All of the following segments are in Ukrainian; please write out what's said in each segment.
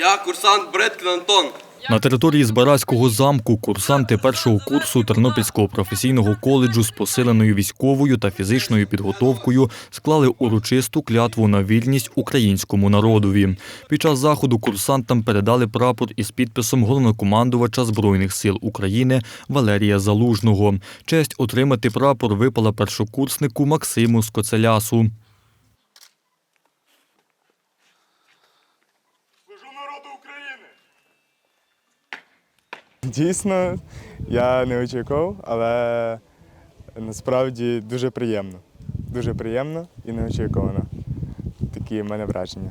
Я курсант Бредкін Антон. На території Збаразького замку курсанти першого курсу Тернопільського професійного коледжу з посиленою військовою та фізичною підготовкою склали урочисту клятву на вільність українському народові. Під час заходу курсантам передали прапор із підписом головнокомандувача Збройних сил України Валерія Залужного. Честь отримати прапор випала першокурснику Максиму Скоцелясу. Народу України! Дійсно, я не очікував, але насправді дуже приємно. Дуже приємно і неочікувано. Такі в мене враження.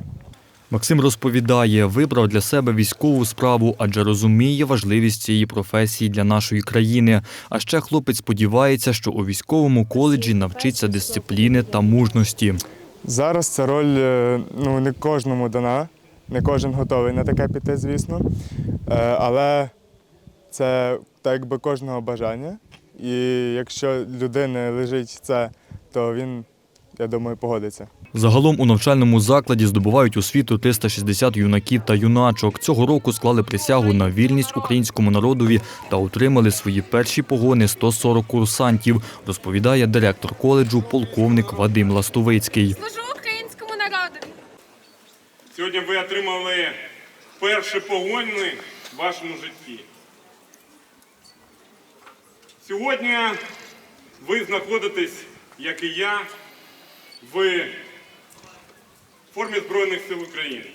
Максим розповідає, вибрав для себе військову справу, адже розуміє важливість цієї професії для нашої країни. А ще хлопець сподівається, що у військовому коледжі навчиться дисципліни та мужності. Зараз ця роль е, ну, не кожному дана, не кожен готовий на таке піти, звісно. Е, Але це так якби кожного бажання. І якщо людини лежить це, то він, я думаю, погодиться. Загалом у навчальному закладі здобувають освіту 360 юнаків та юначок. Цього року склали присягу на вільність українському народові та отримали свої перші погони 140 курсантів, розповідає директор коледжу полковник Вадим Ластовицький. Сьогодні ви отримали перші погони в вашому житті. Сьогодні ви знаходитесь, як і я, в формі Збройних сил України.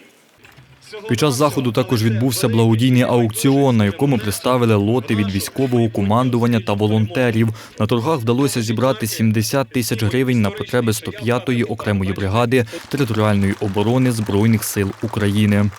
Під час заходу також відбувся благодійний аукціон, на якому представили лоти від військового командування та волонтерів. На торгах вдалося зібрати 70 тисяч гривень на потреби 105-ї окремої бригади територіальної оборони Збройних сил України.